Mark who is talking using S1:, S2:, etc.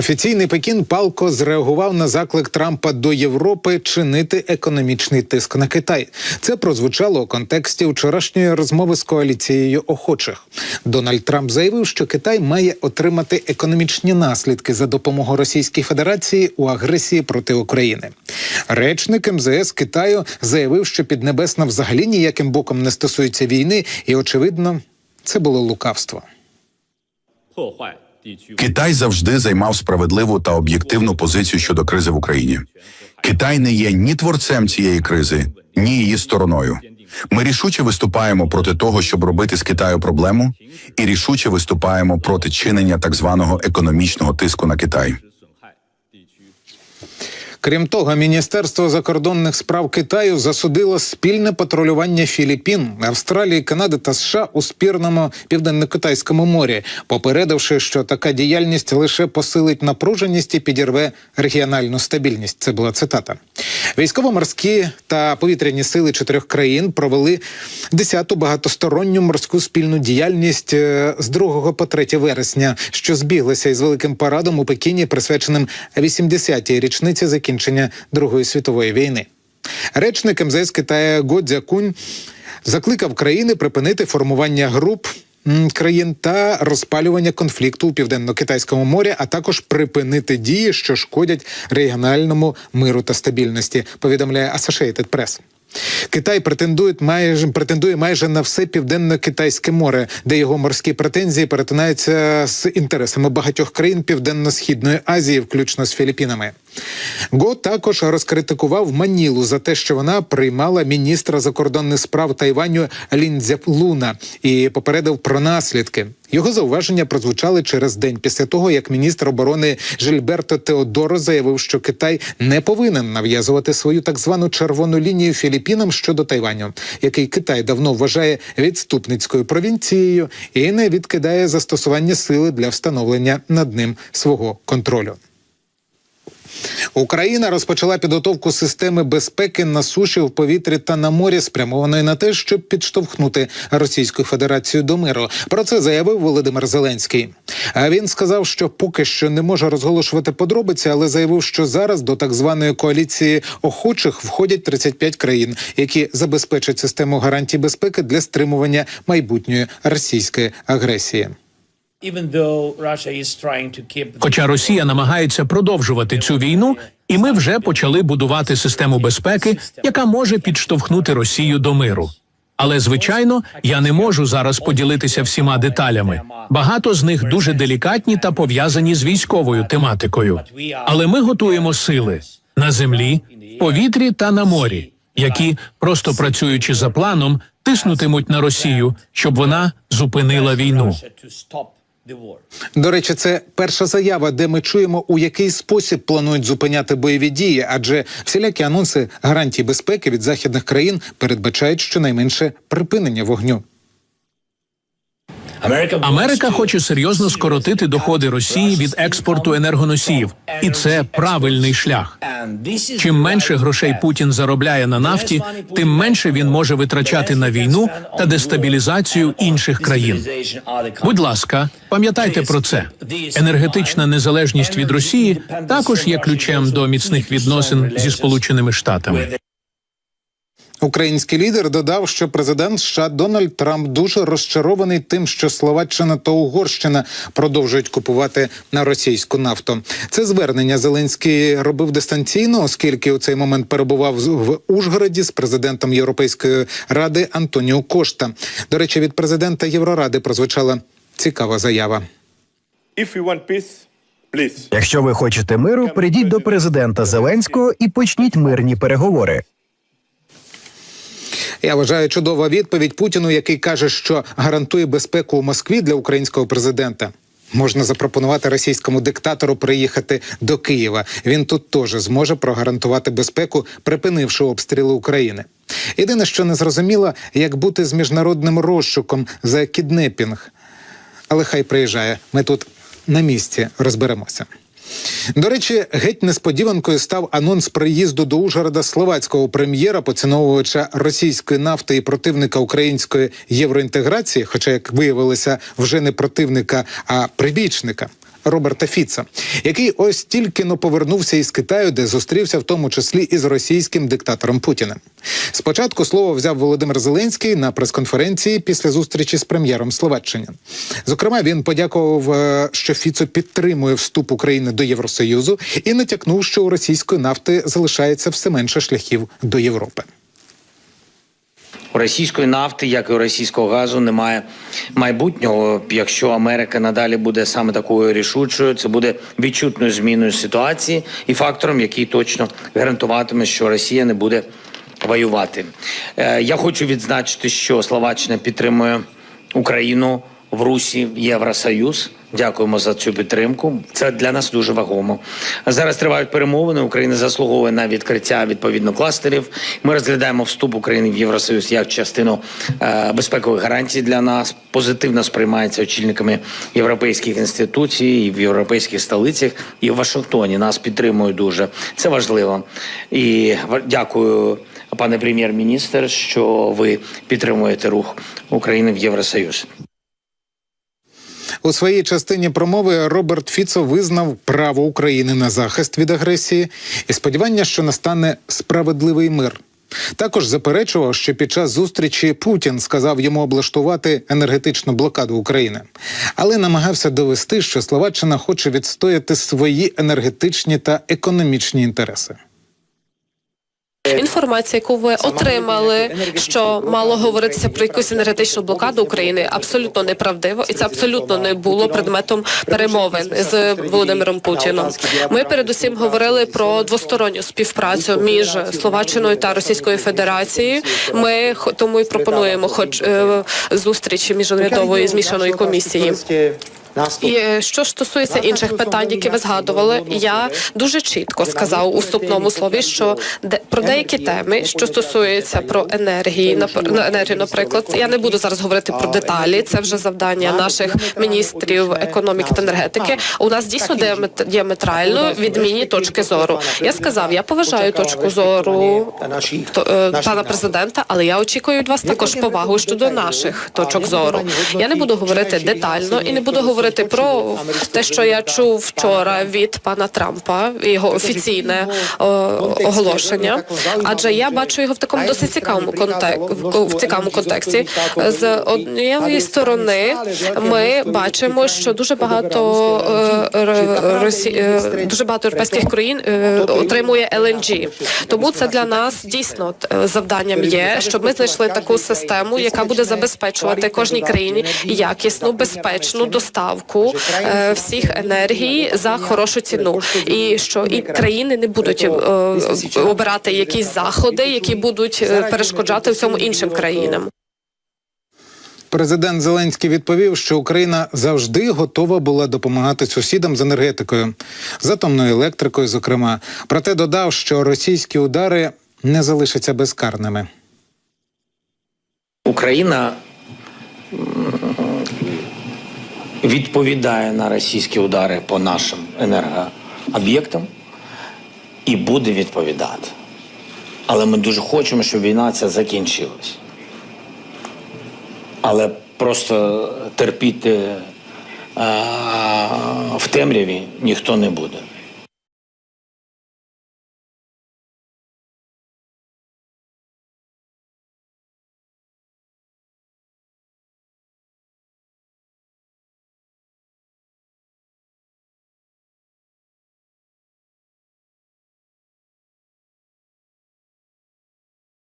S1: Офіційний Пекін палко зреагував на заклик Трампа до Європи чинити економічний тиск на Китай. Це прозвучало у контексті вчорашньої розмови з коаліцією охочих. Дональд Трамп заявив, що Китай має отримати економічні наслідки за допомогою Російській Федерації у агресії проти України. Речник МЗС Китаю заявив, що Піднебесна взагалі ніяким боком не стосується війни, і очевидно, це було лукавство.
S2: Китай завжди займав справедливу та об'єктивну позицію щодо кризи в Україні. Китай не є ні творцем цієї кризи, ні її стороною. Ми рішуче виступаємо проти того, щоб робити з Китаю проблему, і рішуче виступаємо проти чинення так званого економічного тиску на Китай.
S1: Крім того, Міністерство закордонних справ Китаю засудило спільне патрулювання Філіппін, Австралії, Канади та США у спірному південно-китайському морі, попередивши, що така діяльність лише посилить напруженість і підірве регіональну стабільність. Це була цитата. Військово-морські та повітряні сили чотирьох країн провели десяту багатосторонню морську спільну діяльність е, з 2 по 3 вересня, що збіглися із великим парадом у Пекіні, присвяченим 80-й річниці закінчення Другої світової війни. Речник МЗС Китая Го Цзякунь закликав країни припинити формування груп. Країн та розпалювання конфлікту у південно-китайському морі, а також припинити дії, що шкодять регіональному миру та стабільності. Повідомляє Associated Press. Китай претендує майже претендує майже на все південно-китайське море, де його морські претензії перетинаються з інтересами багатьох країн Південно-східної Азії, включно з Філіппінами. Го також розкритикував Манілу за те, що вона приймала міністра закордонних справ Тайваню Ліндзяплуна і попередив про наслідки. Його зауваження прозвучали через день після того, як міністр оборони Жильберто Теодоро заявив, що Китай не повинен нав'язувати свою так звану червону лінію Філіппінам щодо Тайваню, який Китай давно вважає відступницькою провінцією і не відкидає застосування сили для встановлення над ним свого контролю. Україна розпочала підготовку системи безпеки на суші, в повітрі та на морі, спрямованої на те, щоб підштовхнути Російську Федерацію до миру. Про це заявив Володимир Зеленський. А він сказав, що поки що не може розголошувати подробиці, але заявив, що зараз до так званої коаліції охочих входять 35 країн, які забезпечать систему гарантій безпеки для стримування майбутньої російської агресії.
S3: Хоча Росія намагається продовжувати цю війну, і ми вже почали будувати систему безпеки, яка може підштовхнути Росію до миру. Але звичайно, я не можу зараз поділитися всіма деталями. Багато з них дуже делікатні та пов'язані з військовою тематикою. Але ми готуємо сили на землі, повітрі та на морі, які, просто працюючи за планом, тиснутимуть на Росію, щоб вона зупинила війну.
S1: До речі, це перша заява, де ми чуємо, у який спосіб планують зупиняти бойові дії, адже всілякі анонси гарантій безпеки від західних країн передбачають щонайменше припинення вогню.
S3: Америка хоче серйозно скоротити доходи Росії від експорту енергоносіїв, і це правильний шлях. Чим менше грошей. Путін заробляє на нафті, тим менше він може витрачати на війну та дестабілізацію інших країн. Будь ласка, пам'ятайте про це. Енергетична незалежність від Росії також є ключем до міцних відносин зі Сполученими Штатами.
S1: Український лідер додав, що президент США Дональд Трамп дуже розчарований тим, що Словаччина та Угорщина продовжують купувати на російську нафту. Це звернення Зеленський робив дистанційно, оскільки у цей момент перебував з- в Ужгороді з президентом Європейської ради Антоніо Кошта. До речі, від президента Євроради прозвучала цікава заява.
S4: If you want peace.
S5: Якщо ви хочете миру, прийдіть до президента Зеленського і почніть мирні переговори.
S1: Я вважаю чудова відповідь Путіну, який каже, що гарантує безпеку у Москві для українського президента. Можна запропонувати російському диктатору приїхати до Києва. Він тут теж зможе прогарантувати безпеку, припинивши обстріли України. Єдине, що не зрозуміло, як бути з міжнародним розшуком за кіднепінг. Але хай приїжджає. Ми тут на місці розберемося. До речі, геть несподіванкою став анонс приїзду до Ужгорода словацького прем'єра, поціновувача російської нафти і противника української євроінтеграції, хоча, як виявилося, вже не противника, а прибічника Роберта Фіца, який ось тільки но повернувся із Китаю, де зустрівся в тому числі із російським диктатором Путіним. Спочатку слово взяв Володимир Зеленський на прес-конференції після зустрічі з прем'єром Словаччини. Зокрема, він подякував, е, що Фіцо підтримує вступ України до Євросоюзу і натякнув, що у російської нафти залишається все менше шляхів до Європи.
S6: У російської нафти, як і у російського газу, немає майбутнього. Якщо Америка надалі буде саме такою рішучою, це буде відчутною зміною ситуації і фактором, який точно гарантуватиме, що Росія не буде воювати. Е, Я хочу відзначити, що Словаччина підтримує Україну в Русі в Євросоюз. Дякуємо за цю підтримку. Це для нас дуже вагомо. Зараз тривають перемовини. Україна заслуговує на відкриття відповідно кластерів. Ми розглядаємо вступ України в Євросоюз як частину е, безпекових гарантій для нас. Позитивно сприймається очільниками європейських інституцій і в європейських столицях і в Вашингтоні. Нас підтримують дуже. Це важливо. І дякую, пане прем'єр-міністр, що ви підтримуєте рух України в Євросоюз.
S1: У своїй частині промови Роберт Фіцо визнав право України на захист від агресії і сподівання, що настане справедливий мир. Також заперечував, що під час зустрічі Путін сказав йому облаштувати енергетичну блокаду України, але намагався довести, що Словаччина хоче відстояти свої енергетичні та економічні інтереси.
S7: Інформація, яку ви отримали, що мало говоритися про якусь енергетичну блокаду України, абсолютно неправдиво, і це абсолютно не було предметом перемовин з Володимиром Путіном. Ми передусім говорили про двосторонню співпрацю між Словаччиною та Російською Федерацією. Ми тому і пропонуємо, хоч е, зустрічі міжурядової змішаної комісії. І е, що ж стосується інших питань, які ви згадували, я дуже чітко сказав у вступному слові, що де про деякі теми, що стосуються про енергії, на енергію, наприклад, я не буду зараз говорити про деталі. Це вже завдання наших міністрів економіки та енергетики. У нас дійсно діамет- діаметрально відмінні точки зору. Я сказав, я поважаю точку зору е, пана президента, але я очікую від вас також повагу щодо наших точок зору. Я не буду говорити детально і не буду говорити про те, що я чув вчора від пана Трампа, його офіційне е, оголошення. Адже я бачу його в такому досить цікавому контек... в цікавому контексті. З однієї сторони ми бачимо, що дуже багато е, Росі... е, дуже багато європейських країн е, отримує LNG. Тому це для нас дійсно завданням є, щоб ми знайшли таку систему, яка буде забезпечувати кожній країні якісну, безпечну доставку е, всіх енергій за хорошу ціну, і що і країни не будуть е, обирати якісь заходи, які будуть е, перешкоджати в цьому іншим країнам.
S1: Президент Зеленський відповів, що Україна завжди готова була допомагати сусідам з енергетикою, з атомною електрикою, зокрема. Проте додав, що російські удари не залишаться безкарними.
S6: Україна відповідає на російські удари по нашим енергооб'єктам і буде відповідати. Але ми дуже хочемо, щоб війна ця закінчилась. Але просто терпіти а, в темряві ніхто не буде.